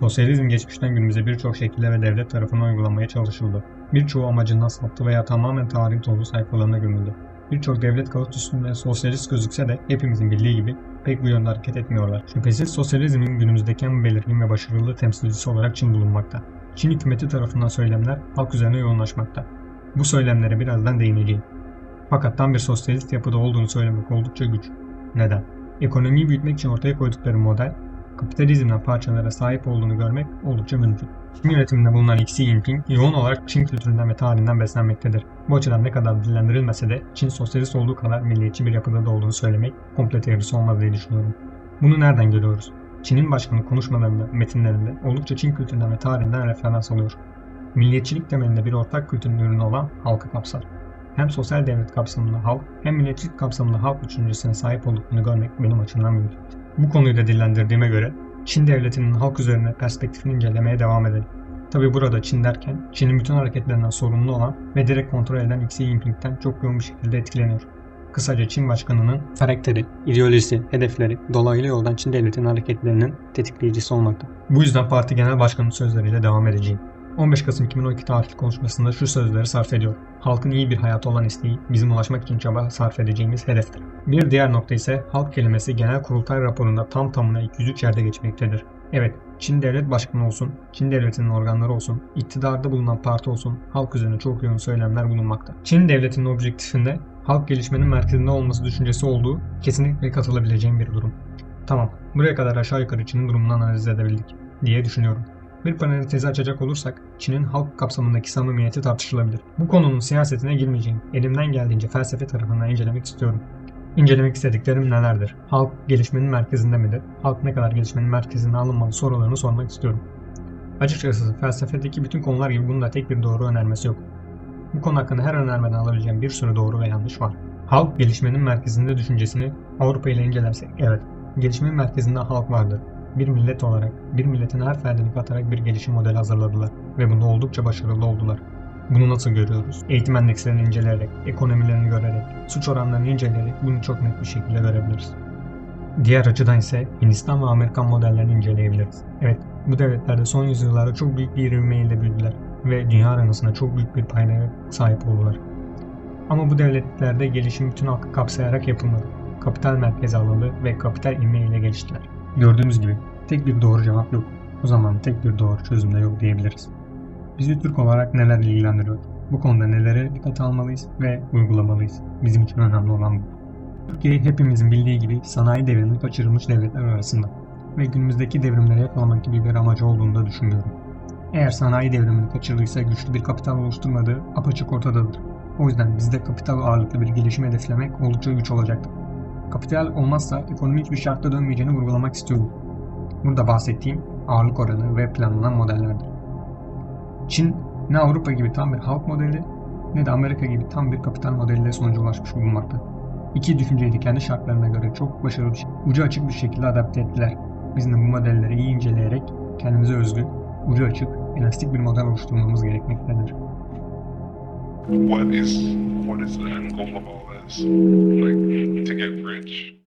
Sosyalizm geçmişten günümüze birçok şekilde ve devlet tarafından uygulanmaya çalışıldı. Birçoğu amacından saptı veya tamamen tarihin tozlu sayfalarına gömüldü. Birçok devlet kağıt üstünde sosyalist gözükse de hepimizin bildiği gibi pek bu yönde hareket etmiyorlar. Şüphesiz sosyalizmin günümüzdeki en belirgin ve başarılı temsilcisi olarak Çin bulunmakta. Çin hükümeti tarafından söylemler halk üzerine yoğunlaşmakta. Bu söylemlere birazdan değineceğim. Fakat tam bir sosyalist yapıda olduğunu söylemek oldukça güç. Neden? Ekonomiyi büyütmek için ortaya koydukları model, kapitalizmden parçalara sahip olduğunu görmek oldukça mümkün. Çin yönetiminde bulunan Xi Jinping yoğun olarak Çin kültüründen ve tarihinden beslenmektedir. Bu açıdan ne kadar dillendirilmese de Çin sosyalist olduğu kadar milliyetçi bir yapıda da olduğunu söylemek komple teorisi olmaz diye düşünüyorum. Bunu nereden görüyoruz? Çin'in başkanı konuşmalarında, metinlerinde oldukça Çin kültüründen ve tarihinden referans alıyor. Milliyetçilik temelinde bir ortak kültürün ürünü olan halkı kapsar. Hem sosyal devlet kapsamında halk hem milliyetçilik kapsamında halk düşüncesine sahip olduklarını görmek benim açımdan mümkün. Bu konuyu da dillendirdiğime göre Çin devletinin halk üzerine perspektifini incelemeye devam edelim. Tabi burada Çin derken Çin'in bütün hareketlerinden sorumlu olan ve direkt kontrol eden Xi Jinping'den çok yoğun bir şekilde etkileniyor. Kısaca Çin başkanının karakteri, ideolojisi, hedefleri dolaylı yoldan Çin devletinin hareketlerinin tetikleyicisi olmakta. Bu yüzden parti genel başkanının sözleriyle devam edeceğim. 15 Kasım 2012 tarihli konuşmasında şu sözleri sarf ediyor. Halkın iyi bir hayatı olan isteği bizim ulaşmak için çaba sarf edeceğimiz hedeftir. Bir diğer nokta ise halk kelimesi genel kurultay raporunda tam tamına 203 yerde geçmektedir. Evet, Çin devlet başkanı olsun, Çin devletinin organları olsun, iktidarda bulunan parti olsun, halk üzerine çok yoğun söylemler bulunmakta. Çin devletinin objektifinde halk gelişmenin merkezinde olması düşüncesi olduğu kesinlikle katılabileceğim bir durum. Tamam, buraya kadar aşağı yukarı Çin'in durumunu analiz edebildik diye düşünüyorum. Bir parantezi açacak olursak Çin'in halk kapsamındaki samimiyeti tartışılabilir. Bu konunun siyasetine girmeyeceğim. Elimden geldiğince felsefe tarafından incelemek istiyorum. İncelemek istediklerim nelerdir? Halk gelişmenin merkezinde midir? Halk ne kadar gelişmenin merkezine alınmalı sorularını sormak istiyorum. Açıkçası felsefedeki bütün konular gibi bunda tek bir doğru önermesi yok. Bu konu hakkında her önermeden alabileceğim bir sürü doğru ve yanlış var. Halk gelişmenin merkezinde düşüncesini Avrupa ile incelersek evet, gelişmenin merkezinde halk vardır bir millet olarak, bir milletin her ferdini katarak bir gelişim modeli hazırladılar ve bunda oldukça başarılı oldular. Bunu nasıl görüyoruz? Eğitim endekslerini inceleyerek, ekonomilerini görerek, suç oranlarını inceleyerek bunu çok net bir şekilde görebiliriz. Diğer açıdan ise Hindistan ve Amerikan modellerini inceleyebiliriz. Evet, bu devletlerde son yüzyıllarda çok büyük bir ivmeyle büyüdüler ve dünya arenasında çok büyük bir payına sahip oldular. Ama bu devletlerde gelişim bütün halkı kapsayarak yapılmadı. Kapital merkeze alındı ve kapital ivmeyle geliştiler. Gördüğümüz gibi tek bir doğru cevap yok. O zaman tek bir doğru çözüm de yok diyebiliriz. Bizi Türk olarak neler ilgilendiriyor? Bu konuda nelere dikkat almalıyız ve uygulamalıyız? Bizim için önemli olan bu. Türkiye hepimizin bildiği gibi sanayi devriminin kaçırılmış devletler arasında ve günümüzdeki devrimleri yakalamak gibi bir amacı olduğunu da düşünmüyorum. Eğer sanayi devrimini kaçırdıysa güçlü bir kapital oluşturmadığı apaçık ortadadır. O yüzden bizde kapital ağırlıklı bir gelişim hedeflemek oldukça güç olacaktır. Kapital olmazsa ekonomi hiçbir şartta dönmeyeceğini vurgulamak istiyorum. Burada bahsettiğim ağırlık oranı ve planlanan modellerdir. Çin ne Avrupa gibi tam bir halk modeli ne de Amerika gibi tam bir kapital modeliyle sonuca ulaşmış bulunmakta. İki düşünceyi de kendi şartlarına göre çok başarılı, ucu açık bir şekilde adapte ettiler. Biz de bu modelleri iyi inceleyerek kendimize özgü, ucu açık, elastik bir model oluşturmamız gerekmektedir. What is what is the end goal of all this? Like to get rich?